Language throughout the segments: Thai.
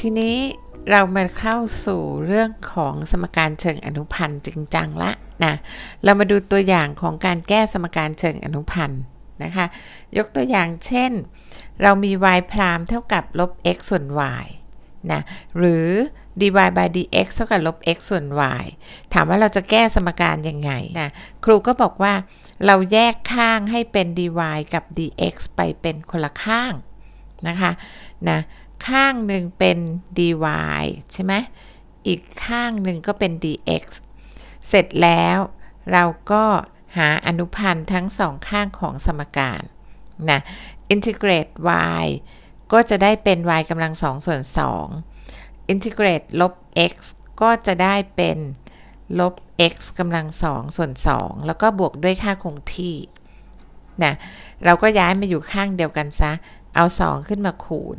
ทีนี้เรามาเข้าสู่เรื่องของสมการเชิงอนุพันธ์จริงจังละนะเรามาดูตัวอย่างของการแก้สมการเชิงอนุพันธ์นะคะยกตัวอย่างเช่น เรามี y พรามเท่ากับลบ x ส่วน y นะหรือ dy by dx เท่ากับลบ x ส่วน y ถามว่าเราจะแก้สมการยังไงนะครูก็บอกว่าเราแยกข้างให้เป็น dy กับ dx ไปเป็นคนละข้างนะคะนะ ข้างหนึ่งเป็น dy ใช่ไหมอีกข้างหนึ่งก็เป็น dx เสร็จแล้วเราก็หาอนุพันธ์ทั้งสองข้างของสมการนะ integrate y ก็จะได้เป็น y กำลังสองส่วน2 integrate ลบ x ก็จะได้เป็นลบ x กำลังสองส่วน2แล้วก็บวกด้วยค่าคงที่นะเราก็ย้ายมาอยู่ข้างเดียวกันซะ เอา 2 ขึ้นมาคูณ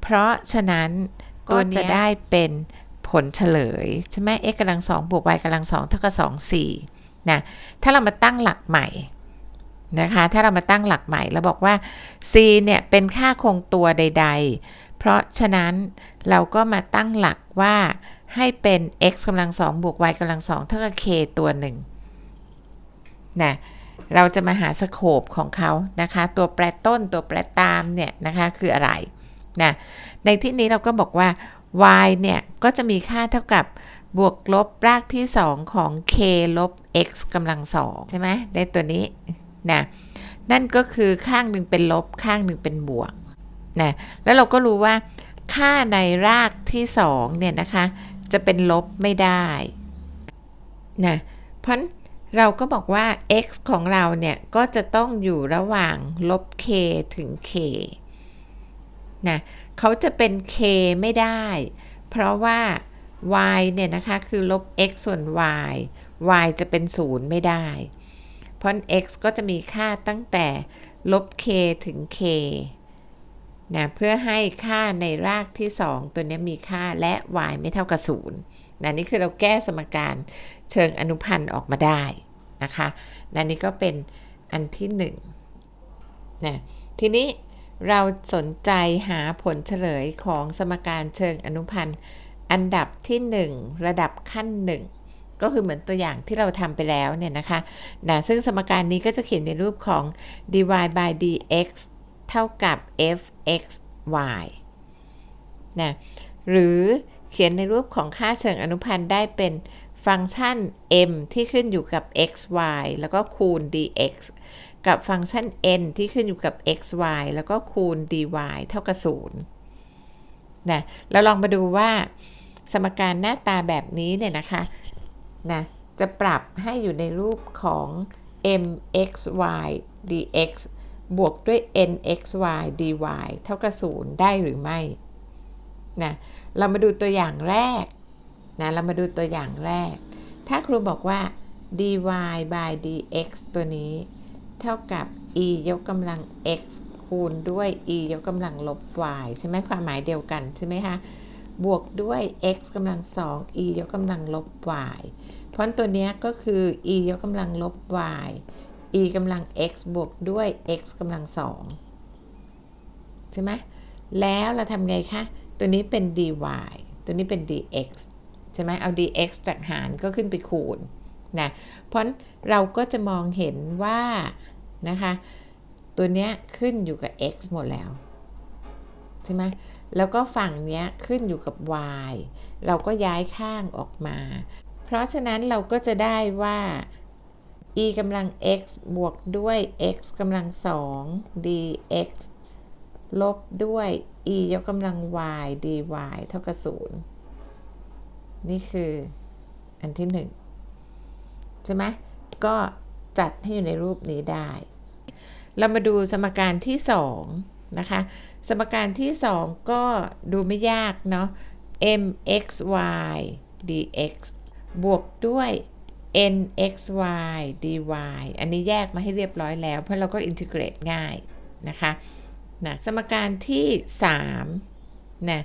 เพราะฉะนั้นก็จะได้เป็นผลเฉลย ใช่ไหม x กำลังสองบวก y กำลังสองเท่ากับ2 4นะ ถ้าเรามาตั้งหลักใหม่นะคะ ถ้าเรามาตั้งหลักใหม่แล้วบอกว่า c เนี่ยเป็นค่าคงตัวใด ๆ เพราะฉะนั้นเราก็มาตั้งหลักว่าให้เป็น x กำลังสองบวก y กำลังสองเท่ากับ k ตัวหนึ่งนะเราจะมาหาสโคปของเขานะคะ ตัวแปรต้นตัวแปรตามเนี่ยนะคะคืออะไร นะในที่นี้เราก็บอกว่า y เนี่ย ก็จะมีค่าเท่ากับบวกลบรากที่ 2 ของ k ลบ x กำลังสองใช่ไหมได้ตัวนี้นะนั่นก็คือข้างหนึ่งเป็นลบข้างหนึ่งเป็นบวกนะแล้วเราก็รู้ว่า ค่าในรากที่ 2 เนี่ยนะคะ จะเป็นลบไม่ได้นะเพราะเราก็บอกว่า x ของเราเนี่ย ก็จะต้องอยู่ระหว่างลบ k ถึง k นะเขาจะเป็น k ไม่ได้ เพราะว่า y เนี่ยนะคะคือลบ x ส่วน y y จะเป็น 0 ไม่ได้ เพราะ x ก็จะมีค่าตั้งแต่ลบ k ถึง k นะเพื่อให้ค่าในรากที่ 2 ตัวนี้มีค่าและ y ไม่เท่ากับ 0นะนี่คือเราแก้สมการเชิงอนุพันธ์ออกมาได้นะคะนะนี่ก็เป็นอันที่1นะทีนี้ เราสนใจหาผลเฉลยของสมการเชิงอนุพันธ์ อันดับที่ 1 ระดับขั้น 1 ก็คือเหมือนตัวอย่างที่เราทำไปแล้วเนี่ยนะคะนะซึ่งสมการนี้ก็จะเขียนในรูปของ dy by dx เท่ากับ f(x, y) นะหรือเขียนในรูปของค่าเชิงอนุพันธ์ได้เป็นฟังก์ชัน m ที่ขึ้นอยู่กับ x, y แล้วก็คูณ dx กับฟังก์ชัน n ที่ขึ้นอยู่กับ x, y แล้วก็คูณ dy เท่ากับ0นะเราลองมาดูว่า สมการหน้าตาแบบนี้เนี่ยนะคะนะจะปรับให้อยู่ในรูปของ mxy dx บวกด้วย nxy dy เท่ากับ0ได้หรือไม่นะเรามาดูตัวอย่างแรกนะเรามาดูตัวอย่างแรก ถ้าครูบอกว่า dy by dx ตัวนี้ เท่ากับ e ยกกำลัง x คูณด้วย e ยกกำลังลบ y ใช่ไหมความหมายเดียวกันใช่ไหมคะบวกด้วย x กำลัง2 e ยกกำลังลบ y เพราะตัวนี้ก็คือ e ยกกำลังลบ y e กำลัง x บวกด้วย x กำลัง2ใช่ไหมแล้วเราทำไงคะ ตัวนี้เป็น dy ตัวนี้เป็น dx ใช่ไหมเอา dx จากหารก็ขึ้นไปคูณนะเพราะเราก็จะมองเห็นว่า นะคะ ตัวเนี้ยขึ้นอยู่กับ x หมดแล้วใช่ไหมแล้วก็ฝั่งเนี้ยขึ้นอยู่กับ y เราก็ย้ายข้างออกมา เพราะฉะนั้นเราก็จะได้ว่า e กำลัง x บวกด้วย x กำลัง 2 dx ลบด้วย e ยกกำลัง y dy เท่ากับ 0 นี่คืออันที่ 1 ใช่ไหมก็ จัดให้อยู่ในรูปนี้ได้ เรามาดูสมการที่2นะคะ สมการที่ 2 ก็ดูไม่ยากเนาะ mxy dx บวกด้วย nxy dy อันนี้แยกมาให้เรียบร้อยแล้ว เพราะเราก็อินทิเกรตง่ายนะคะนะสมการที่3นะ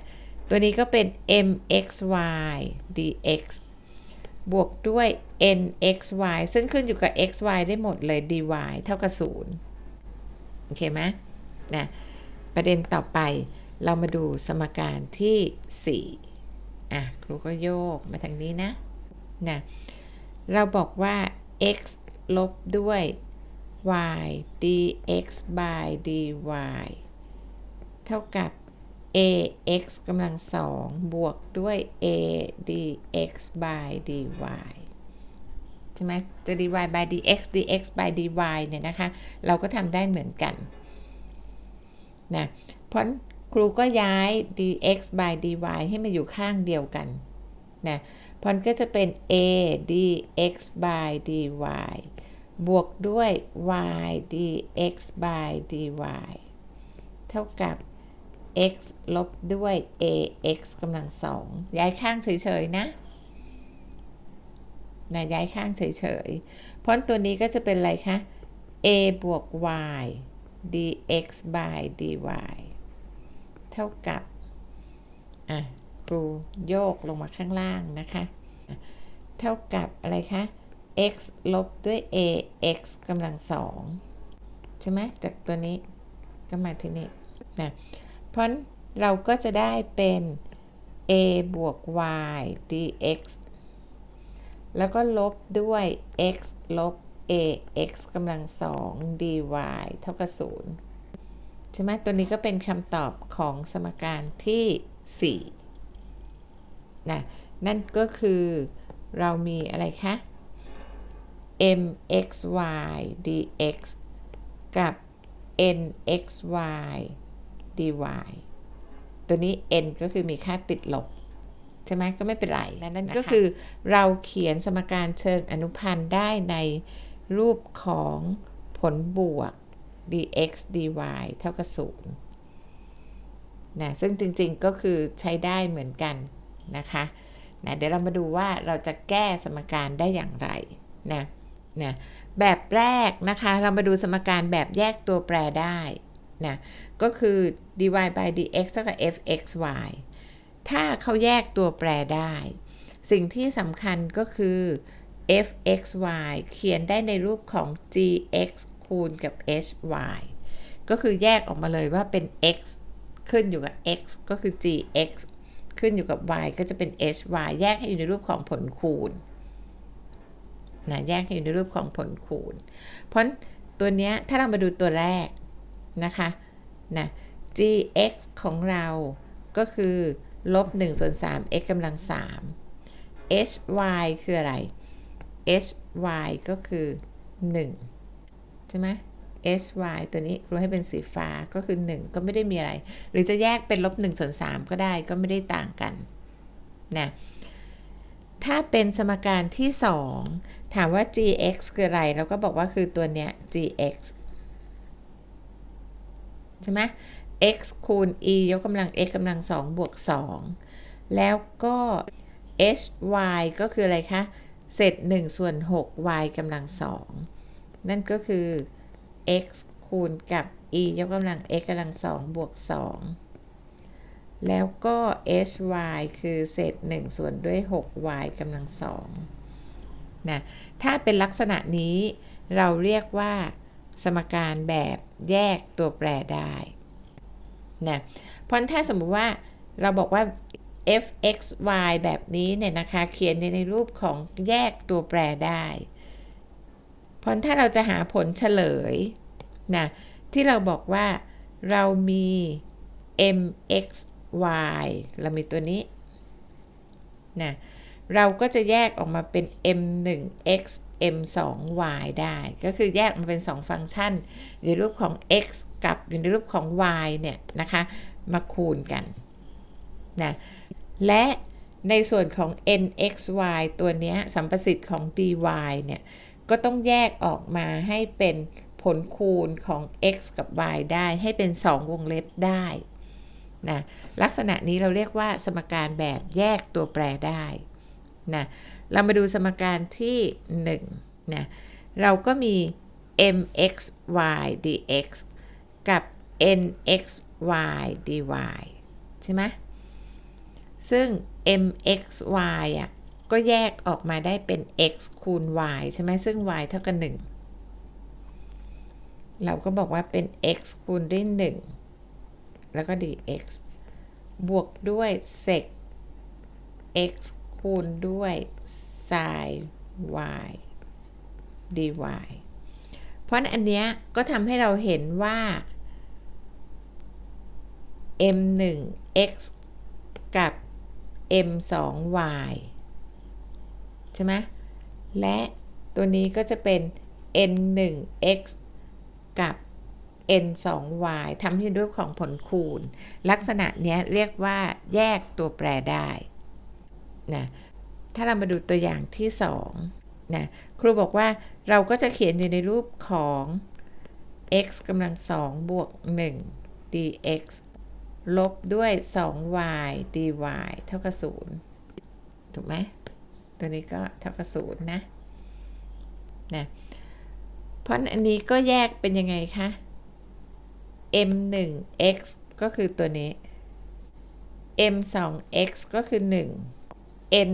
ตัวนี้ก็เป็น mxy dx บวกด้วย nxy ซึ่งขึ้นอยู่กับ xy ได้หมดเลย dy เท่ากับ 0 โอเคไหมนะประเด็นต่อไปเรามาดูสมการที่ 4 อะ ครูก็โยกมาทางนี้นะนะเราบอกว่า x ลบด้วย y dx by dy เท่ากับ ax กำลังสองบวกด้วย a dx by dy ใช่ไหมจะ dy by dx dx by dy เนี่ยนะคะ เราก็ทำได้เหมือนกันนะเพราะครูก็ย้าย dx by dy ให้มาอยู่ข้างเดียวกันนะพอนก็จะเป็น a dx by dy บวกด้วย y dx by dy เท่ากับ x ลบด้วย ax กำลังสองย้ายข้างเฉยๆนะนะย้ายข้างเฉยๆ เพราะตัวนี้ก็จะเป็นอะไรคะ a บวก y dx by dy เท่ากับ อะครูโยกลงมาข้างล่างนะคะ เท่ากับอะไรคะ x ลบด้วย ax กำลังสองใช่ไหมจากตัวนี้ก็มาที่นี่นะ เพราะเราก็จะได้เป็น a บวก y dx แล้วก็ลบด้วย x ลบ ax กำลังสอง dy เท่ากับศูนย์ใช่ไหมตัวนี้ก็เป็นคำตอบของสมการที่ 4 นะ นั่นก็คือเรามีอะไรคะ mxy dx กับ nxy dy ตัวนี้ n ก็คือมีค่าติดลบ ใช่ไหมก็ไม่เป็นไรและนั่นก็คือเราเขียนสมการเชิงอนุพันธ์ได้ในรูปของผลบวก dx dy เท่ากับ0นะซึ่งจริงๆก็คือใช้ได้เหมือนกันนะคะนะเดี๋ยวเรามาดูว่าเราจะแก้สมการได้อย่างไรนะนะแบบแรกนะคะ เรามาดูสมการแบบแยกตัวแปรได้ นะก็คือ dy by dx เท่ากับ fxy ถ้าเขาแยกตัวแปรได้ สิ่งที่สำคัญก็คือ fxy เขียนได้ในรูปของ gx คูณกับ hy ก็คือแยกออกมาเลยว่าเป็น x ขึ้นอยู่กับ x ก็คือ gx ขึ้นอยู่กับ y ก็จะเป็น hy แยกให้อยู่ในรูปของผลคูณนะแยกให้อยู่ในรูปของผลคูณ เพราะตัวเนี้ยถ้าเรามาดูตัวแรก นะคะนะ gx ของเราก็คือลบ1ส่วน3 x กำลัง 3 hy คืออะไร hy ก็คือ 1 ใช่ไหม hy ตัวนี้ครูให้เป็นสีฟ้าก็คือ 1 ก็ไม่ได้มีอะไร หรือจะแยกเป็นลบ1ส่วน3ก็ได้ก็ไม่ได้ต่างกันนะถ้าเป็นสมการที่ 2 ถามว่า gx คืออะไร เราก็บอกว่าคือตัวเนี้ย gx ใช่ไหม x คูณ e ยกกำลัง x กำลัง2บวก 2 แล้วก็ hy ก็คืออะไรคะ เศษ1ส่วน6 y กำลัง 2 นั่นก็คือ x คูณกับ e ยกกำลัง x กำลัง 2 บวก 2 แล้วก็ hy คือเศษ 1 ส่วนด้วย 6y กำลัง2นะ ถ้าเป็นลักษณะนี้เราเรียกว่า สมการแบบแยกตัวแปรได้นะเพราะถ้าสมมุติว่าเราบอกว่า f x y แบบนี้เนี่ยนะคะเขียนในรูปของแยกตัวแปรได้เพราะถ้าเราจะหาผลเฉลยนะที่เราบอกว่าเรามี m x y เรามีตัวนี้นะเราก็จะแยกออกมาเป็น m 1 x m 2 y ได้ ก็คือแยกมาเป็น 2 ฟังก์ชัน อยู่ในรูปของ x กับอยู่ในรูปของ y เนี่ยนะคะมาคูณกันนะและในส่วนของ nxy ตัวนี้สัมประสิทธิ์ของ dy เนี่ยก็ต้องแยกออกมาให้เป็นผลคูณของ x กับ y ได้ให้เป็น 2 วงเล็บได้นะลักษณะนี้เราเรียกว่าสมการแบบแยกตัวแปรได้ นะเรามาดูสมการที่1นะเราก็มี mxy dx กับ nxy dy ใช่ไหมซึ่ง mxy อะก็แยกออกมาได้เป็น x คูณ y ใช่ไหมซึ่ง y เท่ากับ 1 เราก็บอกว่าเป็น x คูณด้วย 1 แล้วก็ dx บวกด้วย sec x คูณด้วย sin y dy เพราะอันเนี้ยก็ทำให้เราเห็นว่า m 1 x กับ m 2 y ใช่ไหมและตัวนี้ก็จะเป็น n 1 x กับ n 2 y ทำให้ด้วยของผลคูณ ลักษณะเนี้ยเรียกว่าแยกตัวแปรได้ นะถ้าเรามาดูตัวอย่างที่2นะครูบอกว่าเราก็จะเขียนอยู่ในรูปของ x กำลังสองบวก 1 dx ลบด้วย 2y dy เท่ากับ 0 ถูกไหม ตัวนี้ก็เท่ากับ 0 นะ นะ เพราะอันนี้ก็แยกเป็นยังไงคะ m 1 x ก็คือตัวนี้ m 2 x ก็คือ 1 n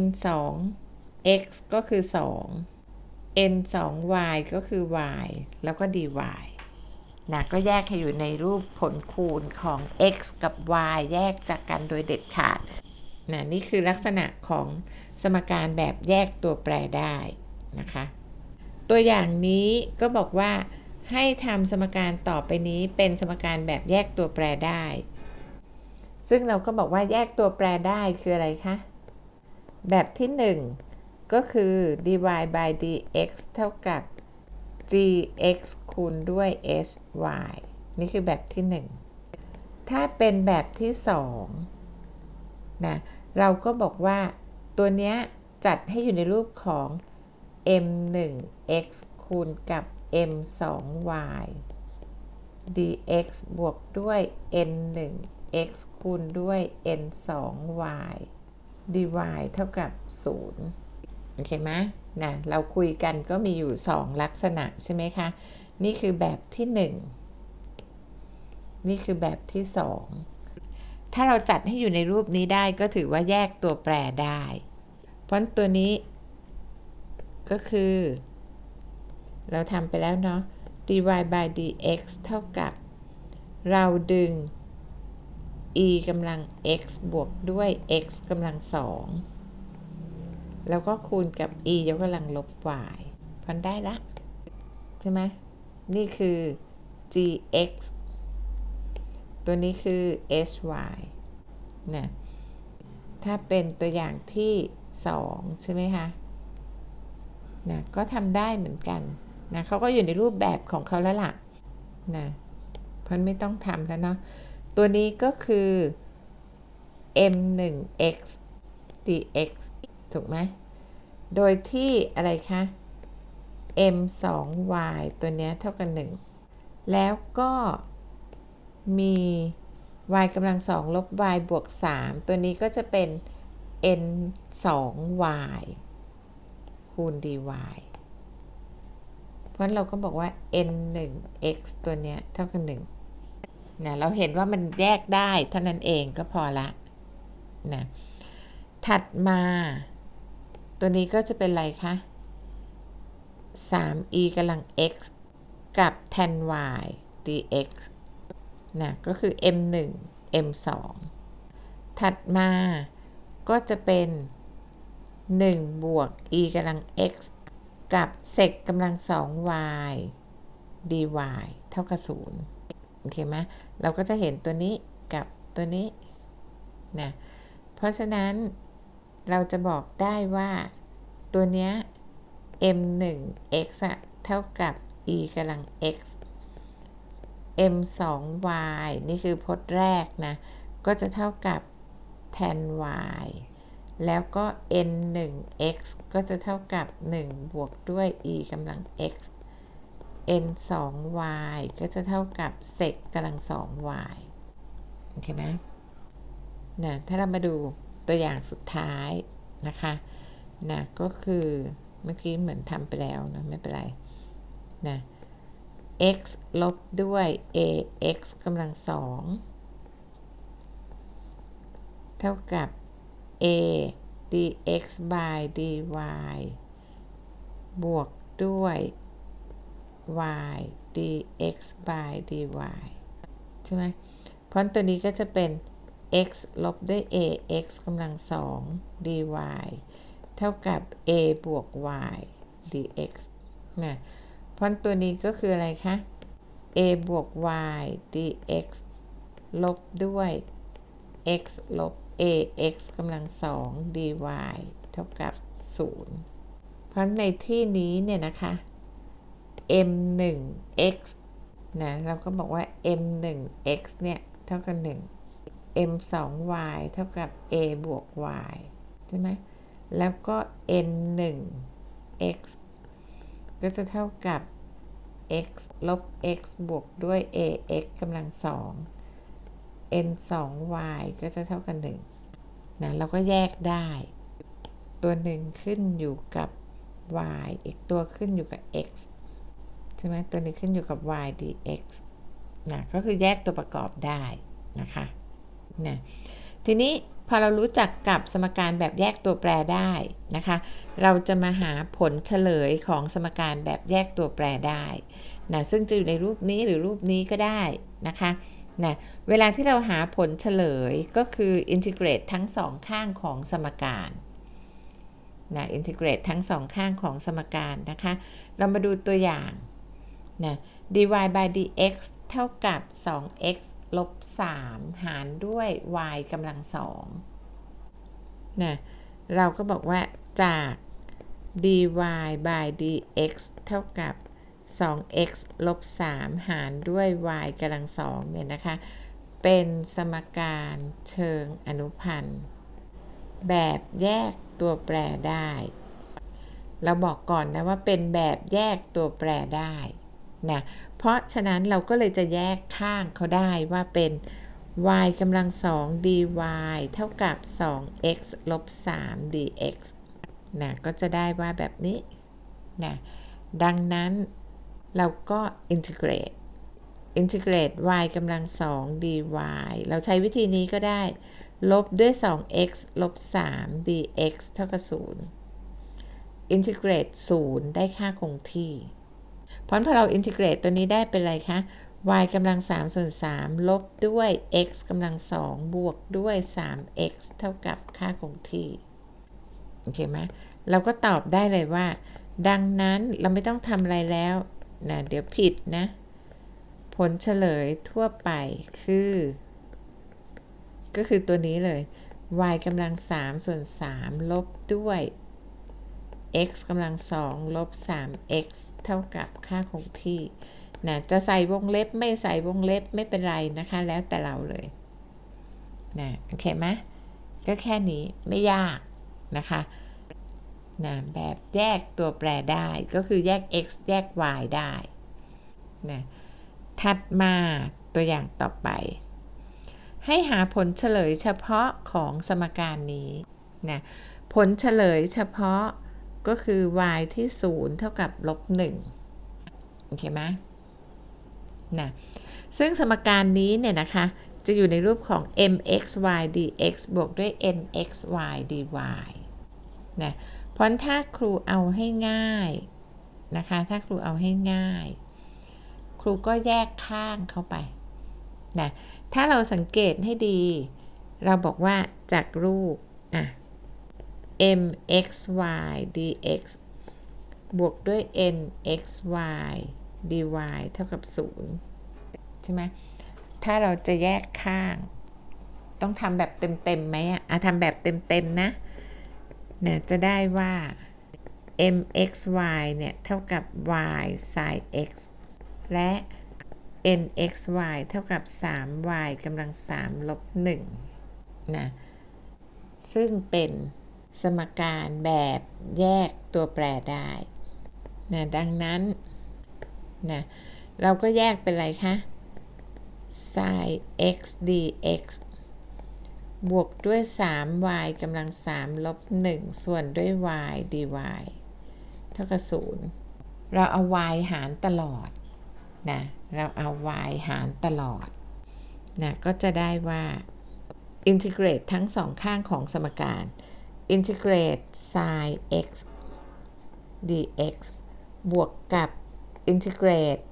2 x ก็คือ 2 n 2 y ก็คือ y แล้วก็ dy นะก็แยกให้อยู่ในรูปผลคูณของ x กับ y แยกจากกันโดยเด็ดขาดนะนี่คือลักษณะของสมการแบบแยกตัวแปรได้นะคะ ตัวอย่างนี้ก็บอกว่าให้ทำสมการต่อไปนี้เป็นสมการแบบแยกตัวแปรได้ ซึ่งเราก็บอกว่าแยกตัวแปรได้คืออะไรคะ แบบที่ 1 ก็คือ dy by dx เท่ากับ gx คูณด้วย hy นี่คือแบบที่ 1 ถ้าเป็นแบบที่2นะเราก็บอกว่าตัวเนี้ยจัดให้อยู่ในรูปของ m1x คูณกับ m2y dx บวกด้วย n1x คูณด้วย n2y dy เท่ากับ 0 โอเคไหมนะเราคุยกันก็มีอยู่ 2 ลักษณะใช่ไหมคะ นี่คือแบบที่ 1 นี่คือแบบที่ 2 ถ้าเราจัดให้อยู่ในรูปนี้ได้ก็ถือว่าแยกตัวแปรได้ เพราะตัวนี้ก็คือ เราทำไปแล้วเนาะ dy by dx เท่ากับ เราดึง e กำลัง x บวกด้วย x กำลัง2แล้วก็คูณกับ e ยกกำลังลบ y พันได้ละ ใช่ไหมนี่คือ gx ตัวนี้คือ hy นะถ้าเป็นตัวอย่างที่ 2 ใช่ไหมคะนะก็ทำได้เหมือนกันนะเขาก็อยู่ในรูปแบบของเขาแล้วล่ะนะเพราะไม่ต้องทำแล้วเนาะ ตัวนี้ก็คือ m1x dx ถูกไหม โดยที่อะไรคะ m2y ตัวนี้เท่ากัน 1 แล้วก็มี y กำลังสองลบ y บวก 3 ตัวนี้ก็จะเป็น n 2 y คูณ dy เพราะเราก็บอกว่า n 1 x ตัวเนี้ยเท่ากับ1 นะเราเห็นว่ามันแยกได้เท่านั้นเองก็พอละนะถัดมา ตัวนี้ก็จะเป็นอะไรคะ 3e กำลัง x กับ tan y dx นะก็คือ m 1 m 2ถัดมาก็จะเป็น 1 บวก e กำลัง x กับ sec กำลัง 2y dy เท่ากับ 0 โอเคไหมเราก็จะเห็นตัวนี้กับตัวนี้นะเพราะฉะนั้นเราจะบอกได้ว่าตัวเนี้ย m 1 x เท่ากับ e กำลัง x m 2 y นี่คือพจน์แรกนะ ก็จะเท่ากับ tan y แล้วก็ n 1 x ก็จะเท่ากับ 1 บวกด้วย e กำลัง x n 2 y ก็จะเท่ากับ sec กำลัง2 y โอเคไหมนะถ้าเรามาดูตัวอย่างสุดท้ายนะคะนะก็คือเมื่อกี้เหมือนทำไปแล้วนะไม่เป็นไรนะ x ลบด้วย ax กำลังสองเท่ากับ a dx by dy บวกด้วย y dx by dy ใช่ไหมเพราะตัวนี้ก็จะเป็น x ลบด้วย ax กำลังสอง dy เท่ากับ a บวก y dx นะเพราะตัวนี้ก็คืออะไรคะ a บวก y dx ลบด้วย x ลบ ax กำลังสอง dy เท่ากับ 0 เพราะในที่นี้เนี่ยนะคะ m 1 x นะเราก็บอกว่า m 1 x เนี่ยเท่ากับ 1 m 2 y เท่ากับ a บวก y ใช่ไหมแล้วก็ n 1 x ก็จะเท่ากับ x ลบ x บวกด้วย ax กำลังสอง n 2 y ก็จะเท่ากับ1นะเราก็แยกได้ ตัวหนึ่งขึ้นอยู่กับ y อีกตัวขึ้นอยู่กับ x ใช่ไหมตัวนี้ขึ้นอยู่กับ y dx นะก็คือแยกตัวประกอบได้นะคะนะทีนี้พอเรารู้จักกับสมการแบบแยกตัวแปรได้นะคะ เราจะมาหาผลเฉลยของสมการแบบแยกตัวแปรได้นะซึ่งจะอยู่ในรูปนี้หรือรูปนี้ก็ได้นะคะนะเวลาที่เราหาผลเฉลยก็คืออินทิเกรตทั้งสองข้างของสมการนะอินทิเกรตทั้งสองข้างของสมการนะคะ เรามาดูตัวอย่าง นะ dy by dx เท่ากับ 2x ลบ 3 หารด้วย y กำลังสองนะ เราก็บอกว่าจาก dy by dx เท่ากับ 2x ลบ 3 หารด้วย y กำลังสองเนี่ยนะคะ เป็นสมการเชิงอนุพันธ์ แบบแยกตัวแปรได้ เราบอกก่อนนะว่าเป็นแบบแยกตัวแปรได้ นะเพราะฉะนั้นเราก็เลยจะแยกข้างเขาได้ว่าเป็น y กำลังสอง dy เท่ากับ 2x ลบ 3 dx นะก็จะได้ว่าแบบนี้นะดังนั้นเราก็ integrate integrate y กำลังสอง dy เราใช้วิธีนี้ก็ได้ ลบด้วย 2x ลบ 3 dx เท่ากับ 0 integrate 0 ได้ค่าคงที่ เพราะพอเราอินทิเกรตตัวนี้ได้เป็นอะไรคะ y กำลัง3ส่วน3ลบด้วย x กำลัง2บวกด้วย 3x เท่ากับค่าคงที่โอเคไหมเราก็ตอบได้เลยว่า ดังนั้นเราไม่ต้องทำอะไรแล้วนะเดี๋ยวผิดนะ ผลเฉลยทั่วไปคือ ก็คือตัวนี้เลย y กำลัง3ส่วน3ลบด้วย x กำลัง2ลบ 3x เท่ากับค่าคงที่นะจะใส่วงเล็บไม่ใส่วงเล็บไม่เป็นไรนะคะ แล้วแต่เราเลยนะโอเคไหมก็แค่นี้ไม่ยากนะคะนะแบบแยกตัวแปรได้ก็คือแยก x แยก y ได้นะถัดมาตัวอย่างต่อไป ให้หาผลเฉลยเฉพาะของสมการนี้นะผลเฉลยเฉพาะ ก็คือ y ที่ 0 เท่ากับลบ1โอเคไหมนะซึ่งสมการนี้เนี่ยนะคะ จะอยู่ในรูปของ mxy dx บวกด้วย nxy dy นะเพราะถ้าครูเอาให้ง่ายนะคะ ถ้าครูเอาให้ง่าย ครูก็แยกข้างเข้าไปนะถ้าเราสังเกตให้ดี เราบอกว่าจากรูปอะ mxy dx บวกด้วย nxy dy เท่ากับ 0 ใช่ไหม ถ้าเราจะแยกข้าง ต้องทำแบบเต็มๆไหมอะทำแบบเต็มๆนะ เนี่ยจะได้ว่า mxy เนี่ย เท่ากับ y sin x และ nxy เท่ากับ 3y กำลัง 3 ลบ1นะ ซึ่งเป็น สมการแบบแยกตัวแปรได้นะดังนั้นนะเราก็แยกเป็นอะไรคะ sin x dx บวกด้วย 3y กำลัง 3 ลบ 1 ส่วนด้วย y dy เท่ากับ 0 เราเอา y หารตลอดนะเราเอา y หารตลอดนะก็จะได้ว่า อินทิเกรตทั้งสองข้างของสมการ integrate sin x dx บวกกับ integrate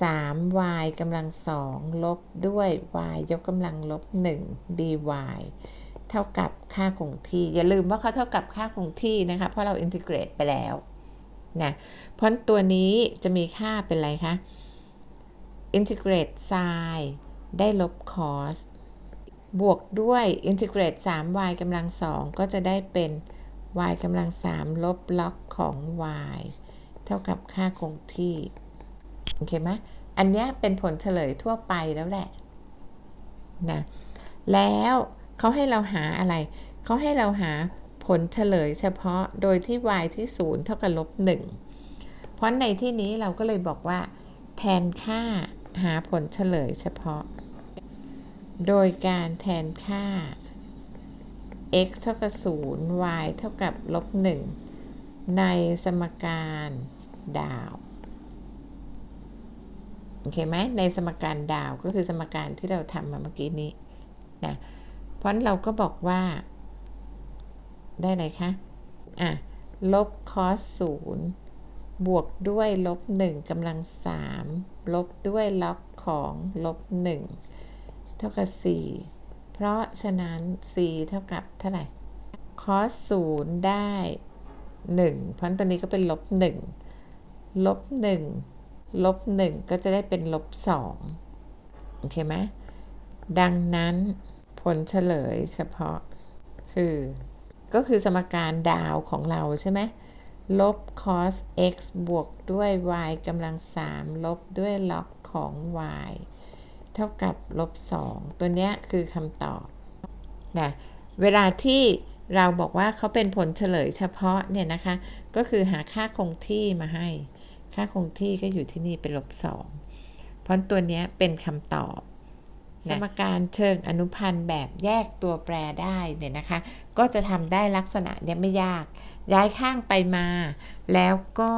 3y กำลังสองลบด้วย y ยกกำลังลบ 1 dy เท่ากับค่าคงที่ อย่าลืมว่าเขาเท่ากับค่าคงที่นะคะ เพราะเราอินทิเกรตไปแล้วนะเพราะตัวนี้จะมีค่าเป็นอะไรคะอินทิเกรต sin ได้ลบ cos บวกด้วยอินทิเกรต 3y กำลังสองก็จะได้เป็น y กำลัง3ลบล็อกของ y เท่ากับค่าคงที่ โอเคไหมอันนี้เป็นผลเฉลยทั่วไปแล้วแหละนะแล้วเขาให้เราหาอะไร เขาให้เราหาผลเฉลยเฉพาะโดยที่ y ที่ 0 เท่ากับลบ1เพราะในที่นี้เราก็เลยบอกว่า แทนค่าหาผลเฉลยเฉพาะ โดยการแทนค่า x เท่ากับ 0 y เท่ากับลบ 1 ในสมการดาว โอเคไหมในสมการดาวก็คือสมการที่เราทำมาเมื่อกี้นี้นะเพราะเราก็บอกว่า ได้อะไรคะ อะ ลบ cos 0บวกด้วยลบ 1กำลัง 3 ลบด้วยล็อกของลบ 1 เท่ากับ 4 เพราะฉะนั้น c เท่ากับเท่าไหร่ cos 0 ได้ 1 เพราะตัวนี้ก็เป็นลบ 1 ลบ 1 ลบ 1 ก็จะได้เป็นลบ 2 โอเคไหมดังนั้นผลเฉลยเฉพาะคือ ก็คือสมการดาวของเราใช่ไหมลบ cos x บวกด้วย y กำลัง 3 ลบด้วยล็อกของ y เท่ากับลบ2ตัวเนี้ยคือคำตอบนะเวลาที่เราบอกว่าเขาเป็นผลเฉลยเฉพาะเนี่ยนะคะ ก็คือหาค่าคงที่มาให้ ค่าคงที่ก็อยู่ที่นี่เป็นลบ2เพราะตัวเนี้ยเป็นคำตอบ สมการเชิงอนุพันธ์แบบแยกตัวแปรได้เนี่ยนะคะ ก็จะทำได้ลักษณะเนี้ยไม่ยาก ย้ายข้างไปมา แล้วก็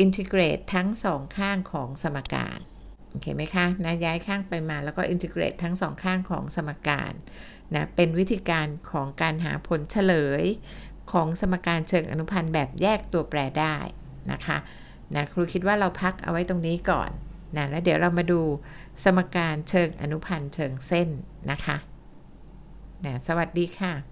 อินทิเกรตทั้งสองข้างของสมการ โอเคไหมคะนะย้ายข้างไปมาแล้วก็อินทิเกรตทั้งสองข้างของสมการนะเป็นวิธีการของการหาผลเฉลย ของสมการเชิงอนุพันธ์แบบแยกตัวแปรได้นะคะนะครูคิดว่าเราพักเอาไว้ตรงนี้ก่อนนะแล้วเดี๋ยวเรามาดูสมการเชิงอนุพันธ์เชิงเส้นนะคะนะสวัสดีค่ะ